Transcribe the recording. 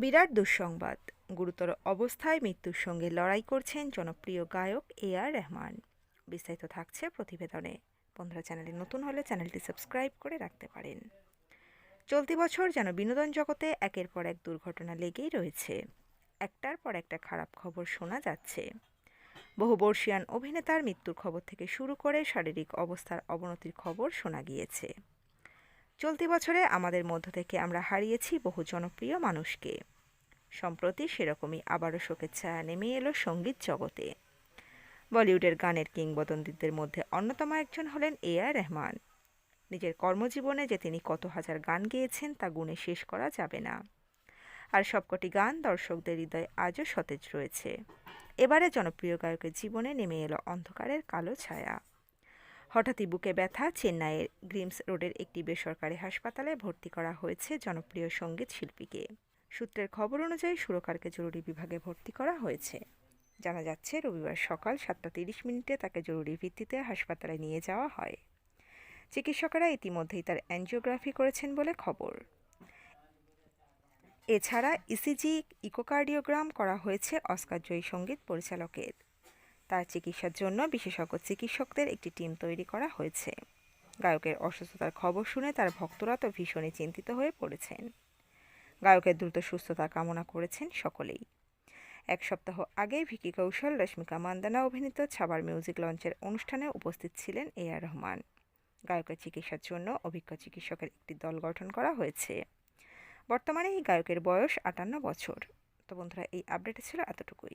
বিরাট দুঃসংবাদ। গুরুতর অবস্থায় মৃত্যুর সঙ্গে লড়াই করছেন জনপ্রিয় গায়ক এ আর রহমান। বিস্তারিত থাকছে প্রতিবেদনে। বন্ধুরা, চ্যানেলে নতুন হলে চ্যানেলটি সাবস্ক্রাইব করে রাখতে পারেন। চলতি বছর যেন বিনোদন জগতে একের পর এক দুর্ঘটনা লেগেই রয়েছে। একটার পর একটা খারাপ খবর শোনা যাচ্ছে। বহু বর্ষিয়ান অভিনেতার মৃত্যুর খবর থেকে শুরু করে শারীরিক অবস্থার অবনতির খবর শোনা গিয়েছে। চলতি বছরে আমাদের মধ্য থেকে আমরা হারিয়েছি বহু জনপ্রিয় মানুষকে। সম্প্রতি সেরকমই আবারও শোকের ছায়া নেমে এলো সংগীত জগতে। বলিউডের গানের কিংবদন্তিদের মধ্যে অন্যতম একজন হলেন এ আর রহমান। নিজের কর্মজীবনে যে তিনি কত হাজার গান গেয়েছেন তা গুণে শেষ করা যাবে না। আর সবকটি গান দর্শকদের হৃদয়ে আজও সতেজ রয়েছে। এবারে জনপ্রিয় গায়কের জীবনে নেমে এলো অন্ধকারের কালো ছায়া। হঠাৎই বুকে ব্যথা চেন্নাইয়ের গ্রিমস রোডের একটি বেসরকারি হাসপাতালে ভর্তি করা হয়েছে জনপ্রিয় সংগীত শিল্পীকে। সূত্রের খবর অনুযায়ী সুরকারকে জরুরি বিভাগে ভর্তি করা হয়েছে। জানা যাচ্ছে, রবিবার সকাল সাতটা তিরিশ মিনিটে তাকে জরুরি ভিত্তিতে হাসপাতালে নিয়ে যাওয়া হয়। চিকিৎসকেরা ইতিমধ্যেই তার অ্যানজিওগ্রাফি করেছেন বলে খবর। এছাড়া ইসিজি ইকোকার্ডিওগ্রাম করা হয়েছে অস্কার জয়ী সংগীত পরিচালকের। তার চিকিৎসার জন্য বিশেষজ্ঞ চিকিৎসকদের একটি টিম তৈরি করা হয়েছে। গায়কের অসুস্থতার খবর শুনে তার ভক্তরা তো ভীষণই চিন্তিত হয়ে পড়েছেন। গায়কের দ্রুত সুস্থতা কামনা করেছেন সকলেই। এক সপ্তাহ আগে ভিকি কৌশল, রশ্মিকা মান্দানা অভিনীত ছাবার মিউজিক লঞ্চের অনুষ্ঠানে উপস্থিত ছিলেন এ আর রহমান। গায়কের চিকিৎসার জন্য অভিজ্ঞ চিকিৎসকের একটি দল গঠন করা হয়েছে। বর্তমানে এই গায়কের বয়স আটান্ন বছর। তো বন্ধুরা, এই আপডেটে ছিল এতটুকুই।